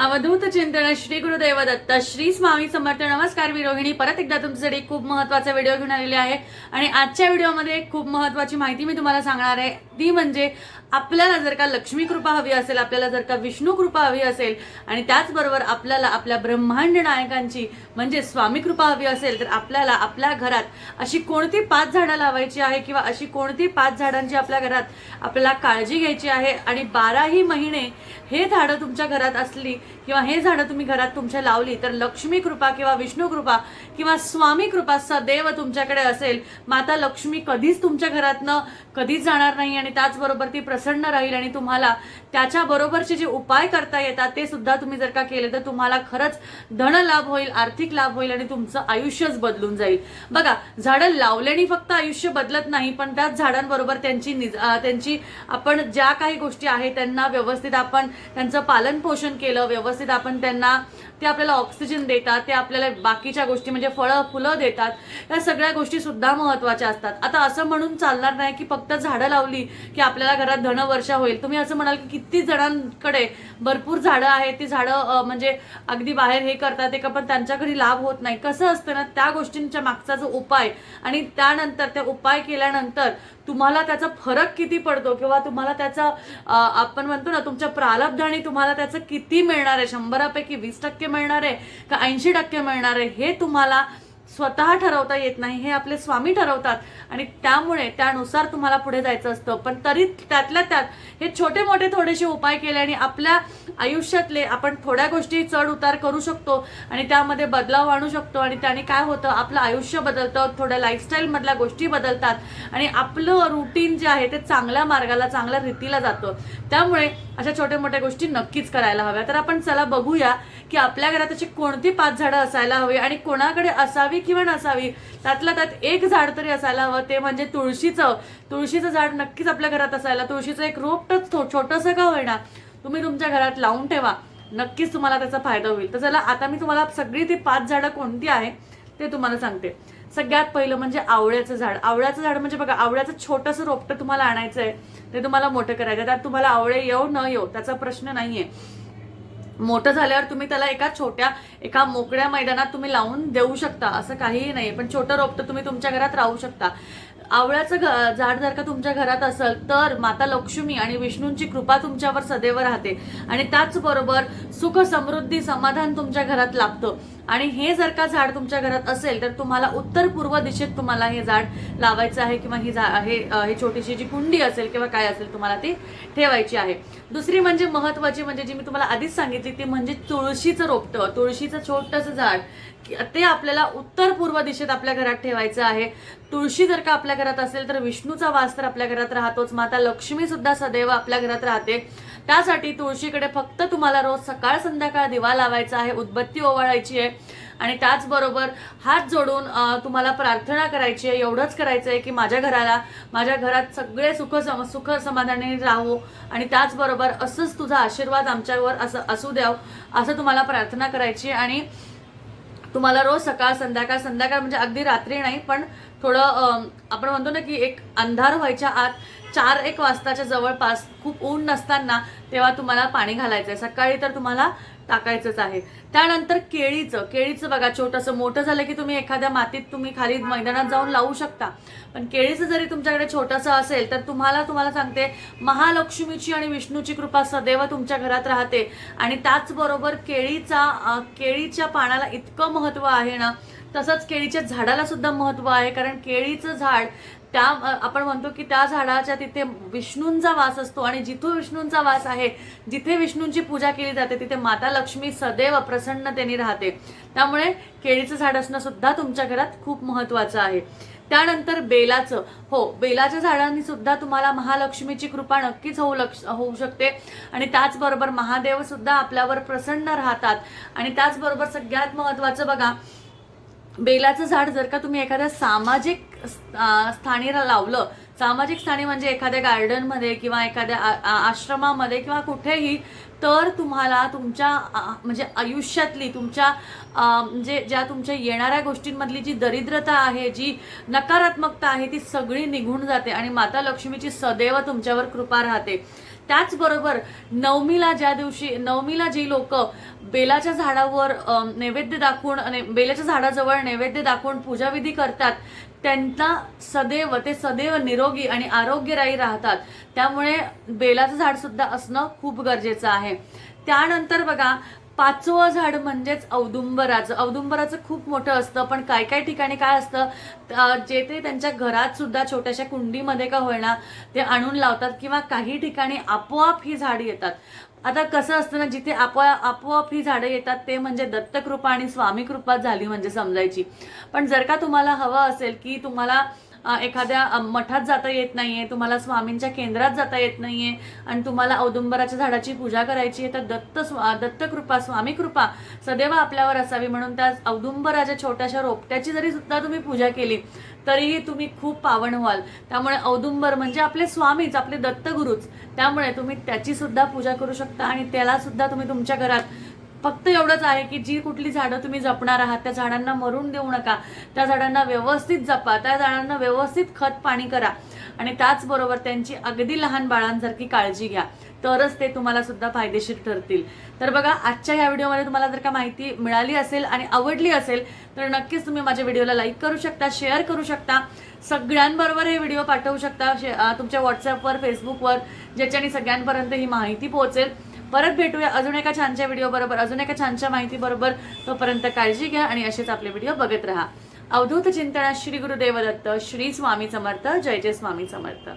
अवधूत चिंतन श्री गुरुदेव दत्त श्री स्वामी समर्थ. नमस्कार मी रोहिणी परत एकदा तुमच्यासाठी खूप महत्त्वाचा व्हिडिओ घेऊन आलेले आहे. आणि आजच्या व्हिडिओमध्ये खूप महत्वाची माहिती मी तुम्हाला सांगणार आहे. ती म्हणजे आपल्याला जर का लक्ष्मी कृपा हवी असेल आपल्याला जर का विष्णू कृपा हवी असेल आणि त्याचबरोबर आपल्याला आपल्या ब्रह्मांड नायकांची म्हणजे स्वामी कृपा हवी असेल तर आपल्याला आपल्या घरात अशी कोणती पाच झाडं लावायची आहे किंवा अशी कोणती पाच झाडांची आपल्या घरात आपल्याला काळजी घ्यायची आहे आणि बाराही महिने हे झाडं तुमच्या घरात असली किंवा हे झाडं तुम्ही घरात तुमच्या लावली तर लक्ष्मी कृपा किंवा विष्णू कृपा किंवा स्वामी कृपा सदैव तुमच्याकडे असेल. माता लक्ष्मी कधीच तुमच्या घरातनं कधीच जाणार नाही आणि त्याचबरोबर ती प्रसन्न राहील आणि तुम्हाला त्याच्या बरोबरचे जे उपाय करता येतात ते सुद्धा तुम्ही जर का केले तर तुम्हाला खरंच धन लाभ होईल आर्थिक लाभ होईल आणि तुमचं आयुष्यच बदलून जाईल. बघा झाडं लावल्याने फक्त आयुष्य बदलत नाही पण त्याच झाडांबरोबर त्यांची निज- त्यांची आपण ज्या काही गोष्टी आहेत त्यांना व्यवस्थित आपण त्यांचं पालन पोषण केलं व्यवस्थित आपण त्यांना ते आपल्याला ऑक्सिजन देतात ते आपल्याला बाकीच्या गोष्टी म्हणजे फळं फुलं देतात. या सगळ्या गोष्टी सुद्धा महत्त्वाच्या असतात. आता असं म्हणून चालणार नाही की फक्त झाडं लावली की आपल्याला घरात धनवर्षा होईल. तुम्ही असं म्हणाल की किती जणांकडे भरपूर झाडं आहेत ती झाडं म्हणजे अगदी बाहेर हे करतात एक पण त्यांच्या घरी लाभ होत नाही. कसं असतं ना त्या गोष्टींच्या मागचा जो उपाय आणि त्यानंतर त्या उपाय केल्यानंतर तुम्हाला त्याचा फरक किती पडतो किंवा तुम्हाला त्याचा आपण म्हणतो ना तुमच्या प्रारब्धाने तुम्हाला त्याचं किती मिळणार आहे? शंभरापैकी वीस टक्के मिळणार आहे का ऐंशी टक्के मिळणार आहे? हे तुम्हाला स्वतः ठरवता येत नाही हे आपले स्वामी ठरवतात. आणि त्यामुळे त्यानुसार तुम्हाला पुढे जायचं असतं. पण तरी त्यातल्या त्यात हे छोटे मोठे थोडेसे उपाय केले आणि आपल्या आयुष्यातले आपण थोड्या गोष्टी चढ उतार करू शकतो आणि त्यामध्ये बदलाव आणू शकतो आणि त्याने काय होतं आपलं आयुष्य बदलतं थोड्या लाईफस्टाईलमधल्या गोष्टी बदलतात आणि आपलं रुटीन जे आहे ते चांगल्या मार्गाला चांगल्या रीतीला जातं. त्यामुळे अशा छोट्या मोठ्या गोष्टी नक्कीच करायला हव्या. तर आपण चला बघूया की आपल्या घरात अशी कोणती पाच झाडं असायला हवी आणि कोणाकडे असावी किंवा नसावी? त्यातल्या त्यात एक झाड तरी असायला हवं ते म्हणजे तुळशीचं. तुळशीचं झाड नक्कीच आपल्या घरात असायला तुळशीचं एक रोपटच छोटंसं का होईना? तुम्ही तुमच्या घरात लावून ठेवा. नक्कीच तुम्हाला त्याचा फायदा होईल. तर चला आता मी तुम्हाला सगळी ती पाच झाडं कोणती आहे ते तुम्हाला सांगते. सगळ्यात पहिलं म्हणजे आवळ्याचं झाड. आवळ्याचं झाड म्हणजे बघा आवळ्याचं छोटंसं रोपटं तुम्हाला आणायचं आहे ते तुम्हाला मोठं करायचं. आहे. त्यात तुम्हाला आवळे येऊ न येऊ त्याचा प्रश्न नाहीये. मोठं झाल्यावर तुम्ही त्याला एका छोट्या एका मोकळ्या मैदानात तुम्ही लावून देऊ शकता असं काहीही नाही पण छोटं रोपटं तुम्ही तुमच्या घरात राहू शकता. आवळ्याचं घ- झाड जर का तुमच्या घरात असेल तर माता लक्ष्मी आणि विष्णूंची कृपा तुमच्यावर सदैव राहते. आणि त्याचबरोबर सुख समृद्धी समाधान तुमच्या घरात लाभतं. आणि हे जर का झाड तुमच्या घरात असेल तर तुम्हाला उत्तर पूर्व दिशेत तुम्हाला हे झाड लावायचं आहे किंवा ही झा हे हे छोटीशी जी कुंडी असेल किंवा काय असेल तुम्हाला ती ठेवायची आहे. दुसरी म्हणजे महत्वाची म्हणजे जी मी तुम्हाला आधीच सांगितली ती म्हणजे तुळशीचं रोपटं. तुळशीचं छोटंसं झाड की ते आपल्याला उत्तर पूर्व दिशेत आपल्या घरात ठेवायचं आहे. तुळशी जर का आपल्या घरात असेल तर विष्णूचा वास तर आपल्या घरात राहतोच. माता लक्ष्मी सुद्धा सदैव आपल्या घरात राहते. त्यासाठी तुळशीकडे फक्त तुम्हाला रोज सकाळ संध्याकाळ दिवा लावायचा आहे उदबत्ती ओवाळायची आहे. आणि त्याचबरोबर हात जोडून तुम्हाला प्रार्थना करायची आहे एवढंच करायचं आहे की माझ्या घराला माझ्या घरात सगळे सुख सम सुख समाधानी राहू आणि त्याचबरोबर असंच तुझा आशीर्वाद आमच्यावर असं असू द्याव असं तुम्हाला प्रार्थना करायची आहे. आणि तुम्हाला रोज सकाळ संध्याकाळ संध्याकाळ म्हणजे अगदी रात्री नाही पण थोडं आपण म्हणतो ना की एक अंधार व्हायच्या आत चार एक वाजताच्या जवळपास खूप ऊन नसताना तेव्हा तुम्हाला पाणी घालायचं आहे सकाळी तर तुम्हाला टाकायचंच आहे. त्यानंतर केळीचं केळीचं बघा छोटंसं मोठं झालं की तुम्ही एखाद्या मातीत तुम्ही खाली मैदानात जाऊन लावू शकता. पण केळीचं जरी तुमच्याकडे छोटंसं असेल तर तुम्हाला तुम्हाला सांगते महालक्ष्मीची आणि विष्णूची कृपा सदैव तुमच्या घरात राहते. आणि त्याचबरोबर केळीचा केळीच्या पानाला इतकं महत्त्व आहे ना तसंच केळीच्या झाडाला सुद्धा महत्त्व आहे कारण केळीचं झाड त्या आपण म्हणतो की त्या झाडाच्या तिथे विष्णूंचा वास असतो आणि जिथून विष्णूंचा वास आहे जिथे विष्णूंची पूजा केली जाते तिथे माता लक्ष्मी सदैव प्रसन्नतेने राहते. त्यामुळे केळीचं झाड असणं सुद्धा तुमच्या घरात खूप महत्वाचं आहे. त्यानंतर बेलाचं. हो बेलाच्या झाडांनी सुद्धा तुम्हाला महालक्ष्मीची कृपा नक्कीच होऊ लक्ष होऊ शकते. आणि त्याचबरोबर महादेव सुद्धा आपल्यावर प्रसन्न राहतात. आणि त्याचबरोबर सगळ्यात महत्वाचं बघा बेलाचं झाड जर का तुम्ही एखाद्या सामाजिक स्थानी लावलं. सामाजिक स्थानी म्हणजे एखाद्या गार्डनमध्ये किंवा एखाद्या आश्रमामध्ये किंवा कुठेही तर तुम्हाला तुमच्या म्हणजे आयुष्यातली तुमच्या म्हणजे ज्या तुमच्या येणाऱ्या गोष्टींमधली जी दरिद्रता आहे जी नकारात्मकता आहे ती सगळी निघून जाते आणि माता लक्ष्मीची सदैव तुमच्यावर कृपा राहते. त्याचबरोबर नवमीला ज्या दिवशी नवमीला जी लोक बेलाच्या झाडावर नैवेद्य दाखवून आणि बेलाच्या झाडाजवळ नैवेद्य दाखवून पूजाविधी करतात त्यांना सदैव ते सदैव निरोगी आणि आरोग्यदायी राहतात. त्यामुळे बेलाचं झाड सुद्धा असणं खूप गरजेचं आहे. त्यानंतर बघा पाचवं झाड म्हणजेच औदुंबराचं. औदुंबराचं खूप मोठं असतं पण काय काय ठिकाणी काय असतं? जे ते त्यांच्या घरात सुद्धा छोट्याशा कुंडीमध्ये का होईना ते आणून लावतात किंवा काही ठिकाणी आपोआप ही झाड येतात. आता कसं असतं ना जिथे आपोआ आपोआप ही झाडं येतात ते म्हणजे दत्तकृपा आणि स्वामी कृपा झाली म्हणजे समजायची. पण जर का तुम्हाला हवं असेल की तुम्हाला एखाद्या मठात जाता येत नाही आहे तुम्हाला स्वामींच्या केंद्रात जाता येत नाही आहे आणि तुम्हाला औदुंबराच्या झाडाची पूजा करायची आहे तर दत्त स्वा- दत्तकृपा स्वामी कृपा सदैव आपल्यावर असावी. म्हणून त्या औदुंबराच्या छोट्याशा रोपट्याची जरी सुद्धा तुम्ही पूजा केली तरीही तुम्ही खूप पावन व्हाल. त्यामुळे औदुंबर म्हणजे आपले स्वामीच आपले दत्तगुरूच. त्यामुळे तुम्ही त्याची सुद्धा पूजा करू शकता आणि त्याला सुद्धा तुम्ही तुमच्या घरात फक्त एवढंच आहे की जी कुठली झाडं तुम्ही जपणार आहात त्या झाडांना मरून देऊ नका. त्या झाडांना व्यवस्थित जपा त्या झाडांना व्यवस्थित खत पाणी करा. आणि त्याचबरोबर त्यांची अगदी लहान बाळांसारखी काळजी घ्या. तरच ते तुम्हाला सुद्धा फायदेशीर ठरतील. तर बघा आजच्या ह्या व्हिडिओमध्ये तुम्हाला जर का माहिती मिळाली असेल आणि आवडली असेल तर नक्कीच तुम्ही माझ्या व्हिडिओला लाईक करू शकता शेअर करू शकता. सगळ्यांबरोबर हे व्हिडिओ पाठवू शकता. शे- तुमच्या व्हॉट्सअपवर फेसबुकवर ज्याच्याने सगळ्यांपर्यंत ही माहिती पोहोचेल. परत भेटूया अजून एका छानच्या व्हिडिओ बरोबर अजून एका छानच्या माहिती बरोबर तोपर्यंत काळजी घ्या आणि असेच आपले व्हिडिओ बघत राहा. अवधूत चिंतना श्री गुरुदेव दत्त श्री स्वामी समर्थ जय जय स्वामी समर्थ.